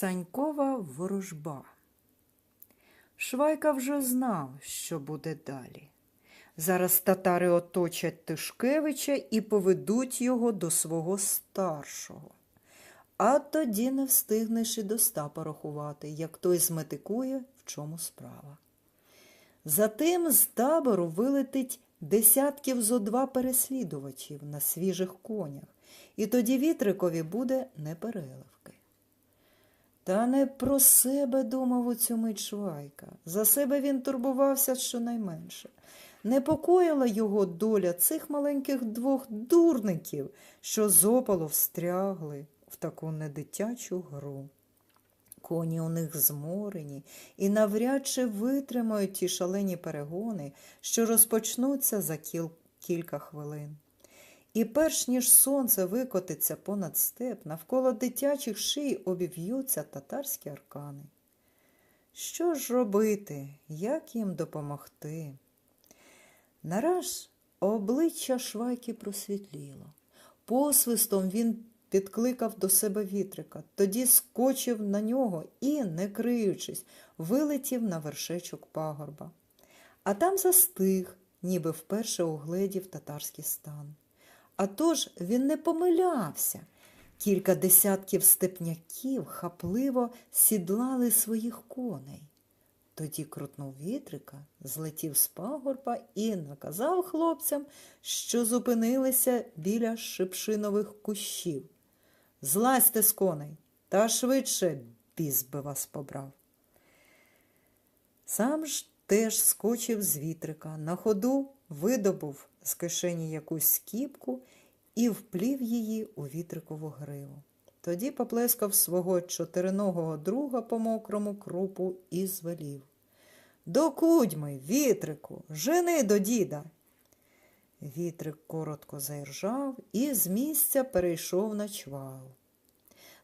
Санькова ворожба. Швайка вже знав, що буде далі. Зараз татари оточать Тишкевича і поведуть його до свого старшого. А тоді не встигнеш і до ста порахувати, як той зметикує, в чому справа. Затим з табору вилетить десятків зо два переслідувачів на свіжих конях, і тоді вітрикові буде непереливки. Та не про себе думав у цю мить Швайка. За себе він турбувався щонайменше. Непокоїла його доля цих маленьких двох дурників, що зопало встрягли в таку недитячу гру. Коні у них зморені і навряд чи витримають ті шалені перегони, що розпочнуться за кіл... кілька хвилин. І перш ніж сонце викотиться понад степ, навколо дитячих ший обів'ються татарські аркани. Що ж робити, як їм допомогти? Нараз обличчя Швайки просвітліло. Посвистом він підкликав до себе вітрика, тоді скочив на нього і, не криючись, вилетів на вершечок пагорба. А там застиг, ніби вперше угледів татарський стан. А тож він не помилявся. Кілька десятків степняків хапливо сідлали своїх коней. Тоді крутнув вітрика, злетів з пагорба і наказав хлопцям, що зупинилися біля шипшинових кущів. Злазьте з коней, та швидше біс би вас побрав. Сам ж теж скочив з вітрика, на ходу видобув з кишені якусь скіпку і вплів її у вітрикову гриву. Тоді поплескав свого чотириногого друга по мокрому крупу і звелів. До кудьми, вітрику, жени до діда. Вітрик коротко заіржав і з місця перейшов на чвал.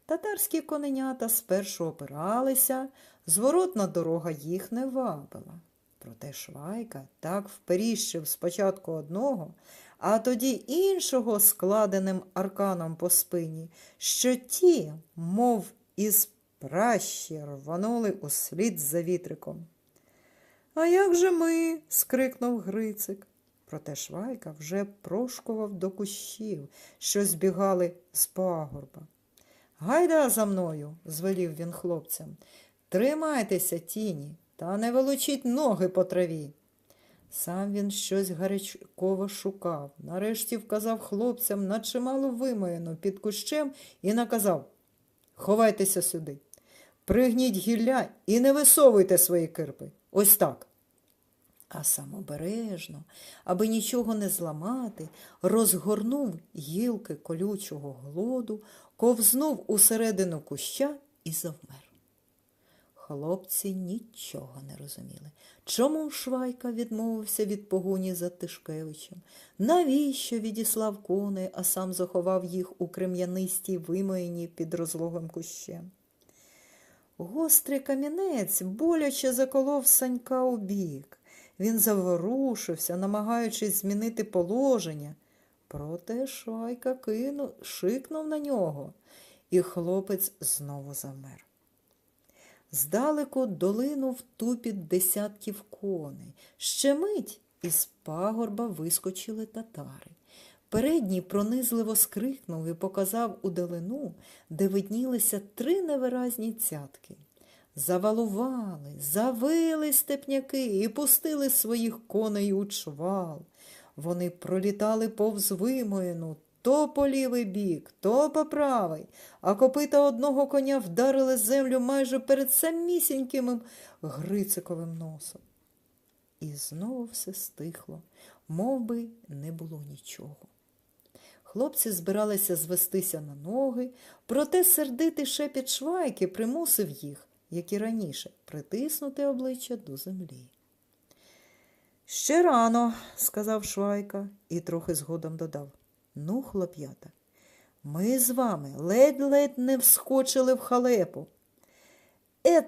Татарські коненята спершу опиралися, зворотна дорога їх не вабила. Проте Швайка так вперіщив спочатку одного, а тоді іншого складеним арканом по спині, що ті, мов із пращі, рванули услід за вітриком. А як же ми? скрикнув Грицик. Проте Швайка вже прошкував до кущів, що збігали з пагорба. Гайда за мною, звелів він хлопцям. Тримайтеся, тіні, та не волочіть ноги по траві. Сам він щось гарячково шукав. Нарешті вказав хлопцям на чималу вимоєну під кущем і наказав Ховайтеся сюди, пригніть гілля і не висовуйте свої кирпи. Ось так. А сам обережно, аби нічого не зламати, розгорнув гілки колючого глоду, ковзнув усередину куща і завмер. Хлопці нічого не розуміли. Чому Швайка відмовився від погоні за Тишкевичем? Навіщо відіслав коней, а сам заховав їх у крем'янистій вимоїні під розлогим кущем? Гострий камінець боляче заколов санька у бік. Він заворушився, намагаючись змінити положення. Проте Швайка кинув, шикнув на нього, і хлопець знову замер. Здалеку долинув тупіт десятків коней. Ще мить із пагорба вискочили татари. Передній пронизливо скрикнув і показав удалину, де виднілися три невиразні цятки. Завалували, завили степняки і пустили своїх коней у чвал. Вони пролітали повз вимоїну, то по лівий бік, то по правий, а копита одного коня вдарили землю майже перед самісіньким Грициковим носом. І знову все стихло, мов би не було нічого. Хлопці збиралися звестися на ноги, проте сердитий шепіт швайки примусив їх, як і раніше, притиснути обличчя до землі. Ще рано, сказав Швайка і трохи згодом додав. Ну, хлоп'ята, ми з вами ледь-ледь не вскочили в халепу. Ет,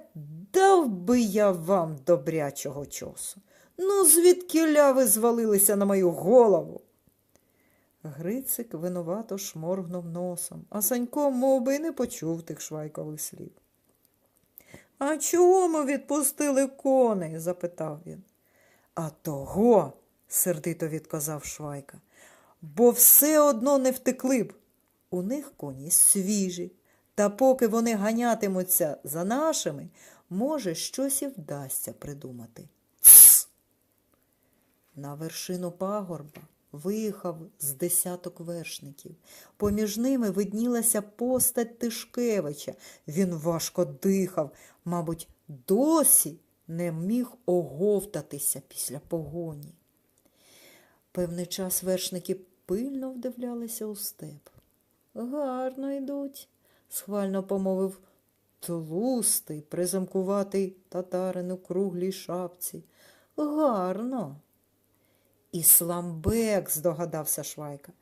дав би я вам добрячого часу. Ну, звідки ви звалилися на мою голову? Грицик винувато шморгнув носом, а Санько мов би, не почув тих швайкових слів. А чого ми відпустили коней? запитав він. А того, сердито відказав Швайка, бо все одно не втекли б. У них коні свіжі, та поки вони ганятимуться за нашими, може, щось і вдасться придумати. Тс! На вершину пагорба виїхав з десяток вершників. Поміж ними виднілася постать Тишкевича. Він важко дихав, мабуть, досі не міг оговтатися після погоні. Певний час вершники пильно вдивлялися у степ. Гарно йдуть, схвально помовив тлустий, призамкуватий татарин у круглій шапці. Гарно. Ісламбек, здогадався Швайка.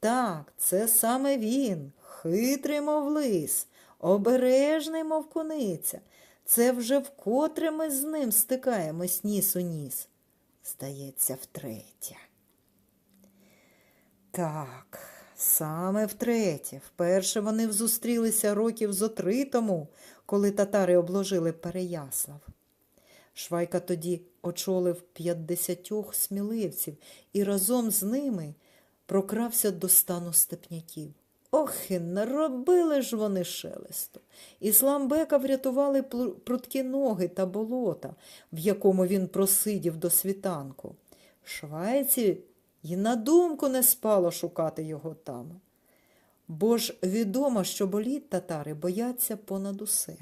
Так, це саме він, хитрий, мов лис, обережний, мов куниця. Це вже вкотре ми з ним стикаємось ніс у ніс. Здається, втретє. Так, саме втретє. Вперше вони зустрілися років зо три тому, коли татари обложили Переяслав. Швайка тоді очолив п'ятдесятьох сміливців і разом з ними прокрався до стану степняків. Ох, і наробили ж вони шелесту. Ісламбека врятували прудкі ноги та болота, в якому він просидів до світанку. Швайці й на думку не спало шукати його там. Бо ж відомо, що боліт татари бояться понад усе.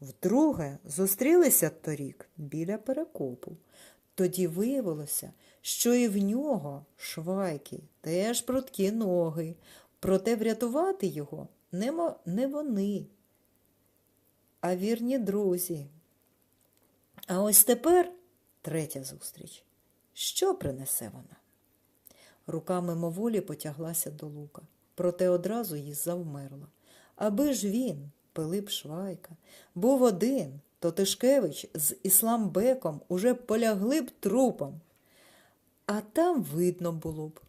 Вдруге зустрілися торік біля перекопу. Тоді виявилося, що і в нього швайки, теж прудкі ноги, проте врятувати його не, вони, а вірні друзі. А ось тепер третя зустріч. Що принесе вона? Рука мимоволі потяглася до лука, проте одразу їй завмерла. Аби ж він, Пилип Швайка, був один, то Тишкевич з Ісламбеком уже полягли б трупом. А там видно було б.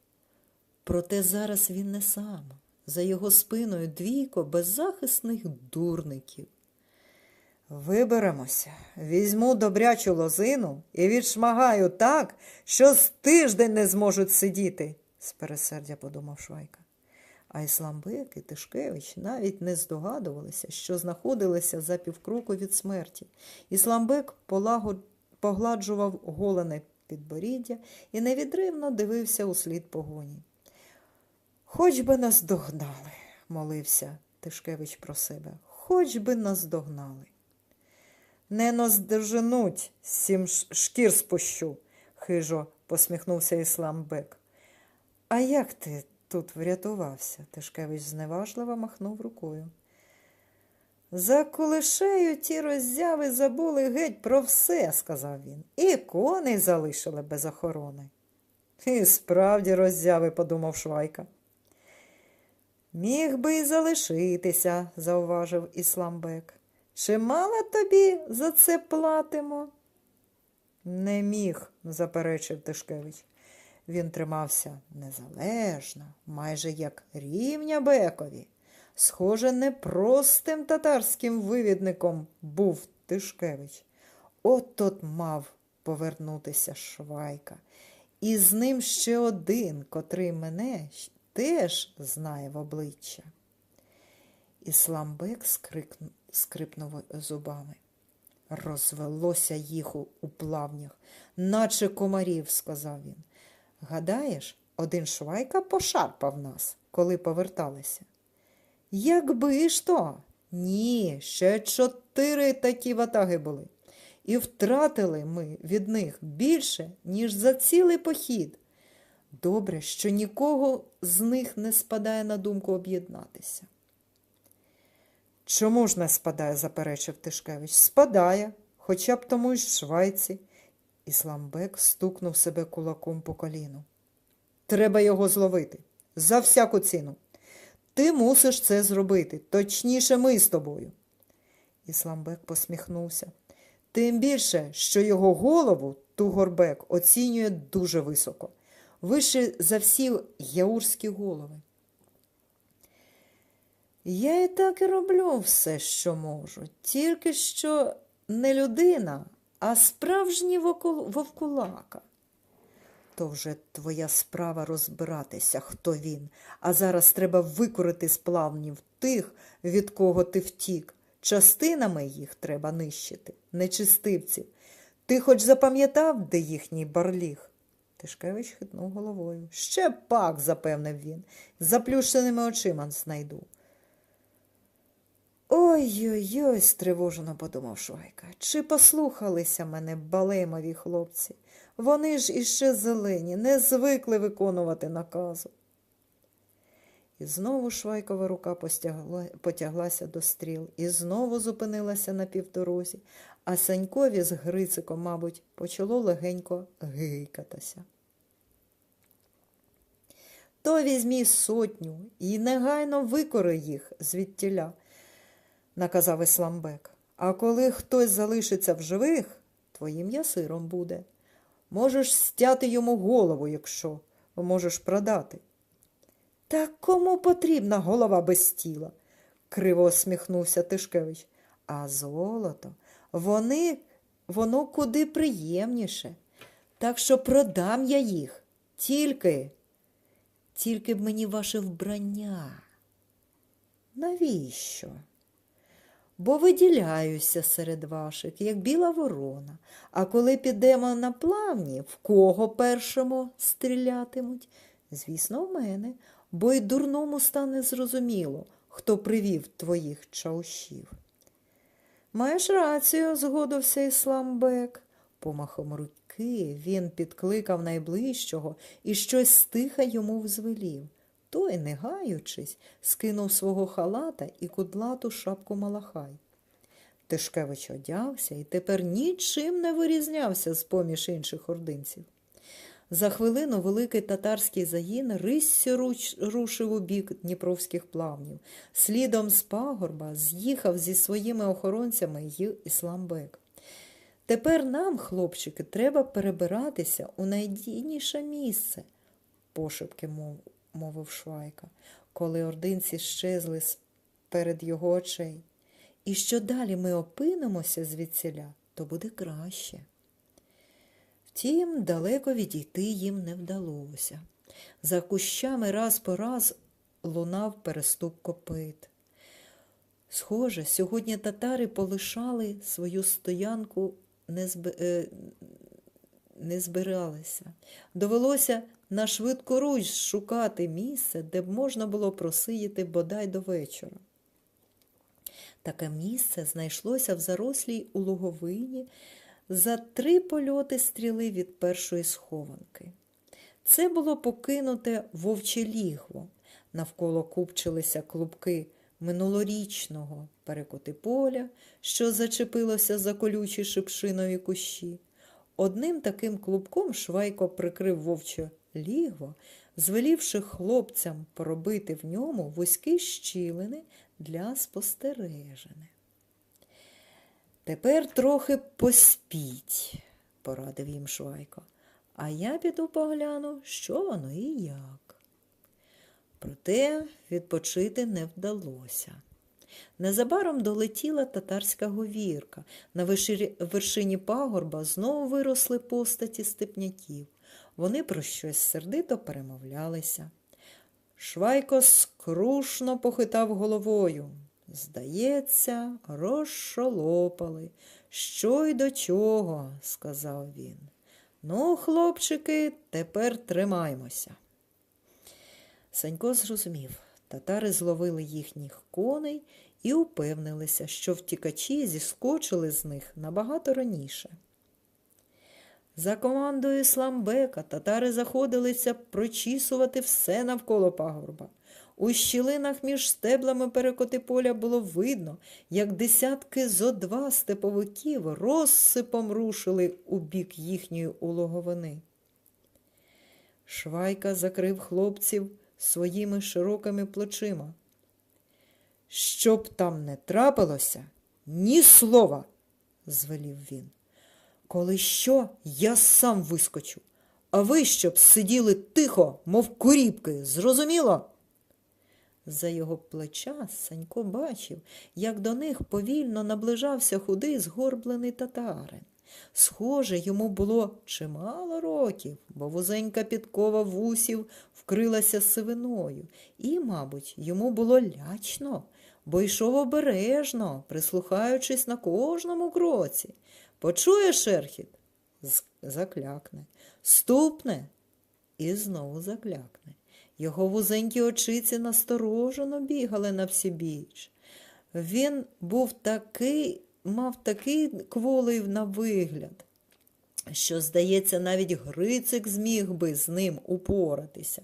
Проте зараз він не сам. За його спиною двійко беззахисних дурників. Виберемося, візьму добрячу лозину і відшмагаю так, що з тиждень не зможуть сидіти, з пересердя подумав Швайка. А Ісламбек і Тишкевич навіть не здогадувалися, що знаходилися за півкроку від смерті. Ісламбек погладжував голене підборіддя і невідривно дивився у слід погоні. Хоч би нас догнали, молився Тишкевич про себе, хоч би нас догнали. Не наздоженуть, сім шкір спущу, хижо посміхнувся Ісламбек. А як ти тут врятувався? Тишкевич зневажливо махнув рукою. За кулишею ті роззяви забули геть про все, сказав він, і коней залишили без охорони. І справді роззяви, подумав Швайка. Міг би й залишитися, зауважив Ісламбек. Чимало тобі за це платимо? Не міг, заперечив Тишкевич. Він тримався незалежно, майже як рівня Бекові. Схоже, непростим татарським вивідником був Тишкевич. От от мав повернутися Швайка. І з ним ще один, котрий мене теж знає в обличчя. Ісламбек скрикн... скрипнув зубами. Розвелося їх у, плавнях, наче комарів, сказав він. Гадаєш, один швайка пошарпав нас, коли поверталися. Якби ж то? Ні, ще чотири такі ватаги були. І втратили ми від них більше, ніж за цілий похід. Добре, що нікого з них не спадає на думку об'єднатися. Чому ж не спадає, заперечив Тишкевич. Спадає, хоча б тому й швайці. Ісламбек стукнув себе кулаком по коліну. Треба його зловити. За всяку ціну. Ти мусиш це зробити, точніше ми з тобою. Ісламбек посміхнувся. Тим більше, що його голову Тугорбек оцінює дуже високо, вище за всі яурські голови. Я і так і роблю все, що можу, тільки що не людина, а справжній вовкулака. То вже твоя справа розбиратися, хто він. А зараз треба викорити з плавнів тих, від кого ти втік. Частинами їх треба нищити, нечистивців. Ти хоч запам'ятав, де їхній барліг? Тишкевич хитнув головою. Ще пак, запевнив він, заплющеними очима знайду. Ой-ой-ой, стривожено подумав Швайка. Чи послухалися мене балеймові хлопці? Вони ж іще зелені, не звикли виконувати наказу. І знову Швайкова рука постягла, потяглася до стріл, і знову зупинилася на півдорозі, а Санькові з Грициком, мабуть, почало легенько гикатися. То візьмі сотню і негайно викори їх звідтіля, наказав Ісламбек. А коли хтось залишиться в живих, твоїм ясиром буде. Можеш стяти йому голову, якщо можеш продати. Та кому потрібна голова без тіла? криво усміхнувся Тишкевич. А золото, вони, воно куди приємніше. Так що продам я їх. Тільки, тільки б мені ваше вбрання. Навіщо? Бо виділяюся серед ваших, як біла ворона. А коли підемо на плавні, в кого першому стрілятимуть? Звісно, в мене, бо й дурному стане зрозуміло, хто привів твоїх чаушів. Маєш рацію, згодився Ісламбек. Помахом руки він підкликав найближчого і щось стиха йому взвелів. Той, не гаючись, скинув свого халата і кудлату шапку Малахай. Тишкевич одягся і тепер нічим не вирізнявся з поміж інших ординців. За хвилину великий татарський загін риссю рушив у бік дніпровських плавнів. Слідом з пагорба з'їхав зі своїми охоронцями й Ісламбек. Тепер нам, хлопчики, треба перебиратися у найдійніше місце, пошепки мов, мовив Швайка, коли ординці щезли перед його очей. І що далі ми опинимося звідсіля, то буде краще. Втім, далеко відійти їм не вдалося. За кущами раз по раз лунав переступ копит. Схоже, сьогодні татари полишали свою стоянку, не, зб... е... не збиралися. Довелося на швидку руч шукати місце, де б можна було просидіти бодай до вечора. Таке місце знайшлося в зарослій у луговині за три польоти стріли від першої схованки. Це було покинуте вовче лігво. Навколо купчилися клубки минулорічного перекоти поля, що зачепилося за колючі шипшинові кущі. Одним таким клубком Швайко прикрив вовче лігво, звелівши хлопцям поробити в ньому вузькі щілини для спостереження. Тепер трохи поспіть, порадив їм Швайко, а я піду погляну, що воно і як. Проте відпочити не вдалося. Незабаром долетіла татарська говірка. На вершині пагорба знову виросли постаті степняків. Вони про щось сердито перемовлялися. Швайко скрушно похитав головою. Здається, розшолопали. Що й до чого, сказав він. Ну, хлопчики, тепер тримаймося. Санько зрозумів, татари зловили їхніх коней і упевнилися, що втікачі зіскочили з них набагато раніше. За командою Сламбека татари заходилися прочісувати все навколо пагорба. У щілинах між стеблами перекоти поля було видно, як десятки зо два степовиків розсипом рушили у бік їхньої улоговини. Швайка закрив хлопців своїми широкими плечима. Щоб там не трапилося, ні слова, звелів він. Коли що, я сам вискочу, а ви щоб сиділи тихо, мов куріпки, зрозуміло? З-за його плеча Санько бачив, як до них повільно наближався худий згорблений татарин. Схоже, йому було чимало років, бо вузенька підкова вусів вкрилася сивиною, і, мабуть, йому було лячно, бо йшов обережно, прислухаючись на кожному кроці. Почує шерхіт, заклякне, ступне і знову заклякне. Його вузенькі очиці насторожено бігали на всі біч. Він був такий, мав такий кволий на вигляд, що, здається, навіть Грицик зміг би з ним упоратися.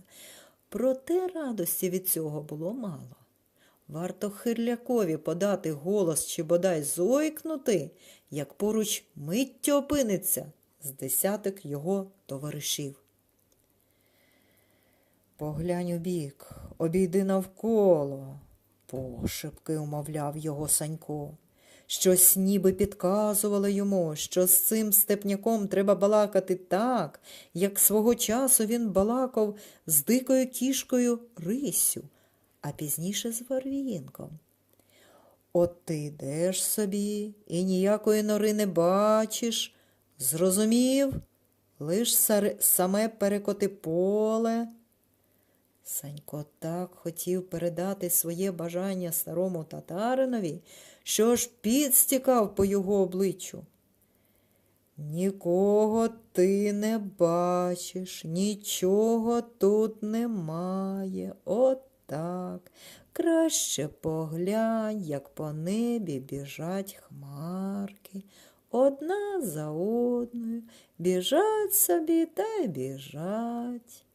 Проте радості від цього було мало. Варто хирлякові подати голос чи бодай зойкнути, як поруч миттю опиниться з десяток його товаришів. Поглянь у бік, обійди навколо, пошепки умовляв його Санько. Щось ніби підказувало йому, що з цим степняком треба балакати так, як свого часу він балакав з дикою кішкою Рисю, а пізніше з Варвінком. От ти йдеш собі і ніякої нори не бачиш, зрозумів, лиш саме перекоти поле. Санько так хотів передати своє бажання старому татаринові, що аж піт стікав по його обличчю. Нікого ти не бачиш, нічого тут немає. От так. Краще поглянь, як по небі біжать хмарки. Одна за одною біжать собі та й біжать.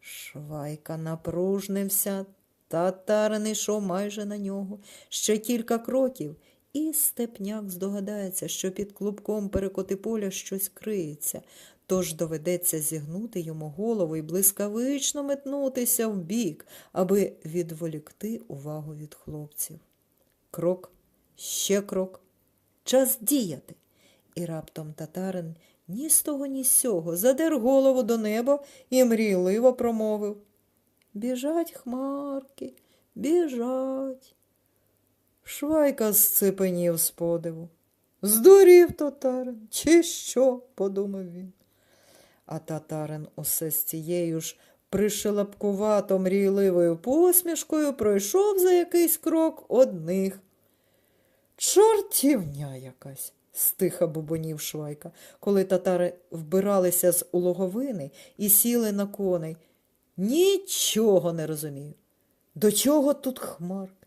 Швайка напружнився, татарин йшов майже на нього. Ще кілька кроків, і степняк здогадається, що під клубком перекоти поля щось криється, тож доведеться зігнути йому голову і блискавично метнутися вбік, аби відволікти увагу від хлопців. Крок, ще крок. Час діяти. І раптом татарин ні з того, ні з сього задер голову до неба і мрійливо промовив. Біжать хмарки, біжать. Швайка зцепенів з подиву. Здурів татарин, чи що? подумав він. А татарин усе з цією ж пришелепкувато мрійливою посмішкою пройшов за якийсь крок одних. Чортівня якась, стиха бубонів Швайка, коли татари вбиралися з улоговини і сіли на коней. Нічого не розумію. До чого тут хмарки?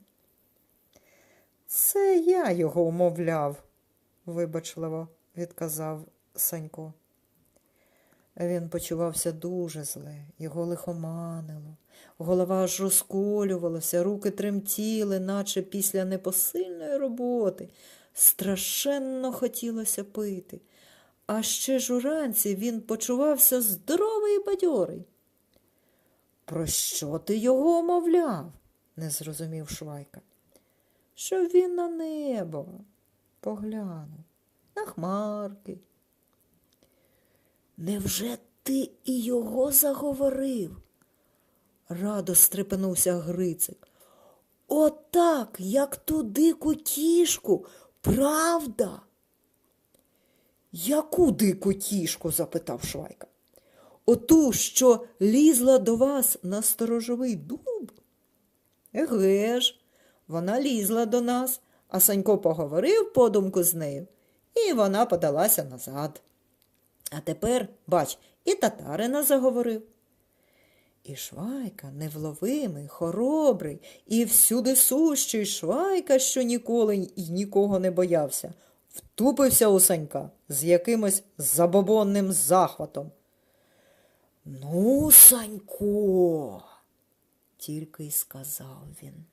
Це я його умовляв, вибачливо відказав Санько. Він почувався дуже зле, його лихоманило. Голова аж розколювалася, руки тремтіли, наче після непосильної роботи. Страшенно хотілося пити. А ще ж уранці він почувався здоровий і бадьорий. Про що ти його умовляв? не зрозумів Швайка. Щоб він на небо поглянув, на хмарки. Невже ти і його заговорив? Радо стрепенувся Грицик. Отак, як ту дику кішку, правда? Яку дику кішку? запитав Швайка. Оту, що лізла до вас на сторожовий дуб? Еге ж, вона лізла до нас, а Санько поговорив подумку з нею, і вона подалася назад. А тепер, бач, і татарина заговорив. І Швайка, невловимий, хоробрий і всюди сущий Швайка, що ніколи й нікого не боявся, втупився у Санька з якимось забобонним захватом. Ну, Санько, тільки й сказав він.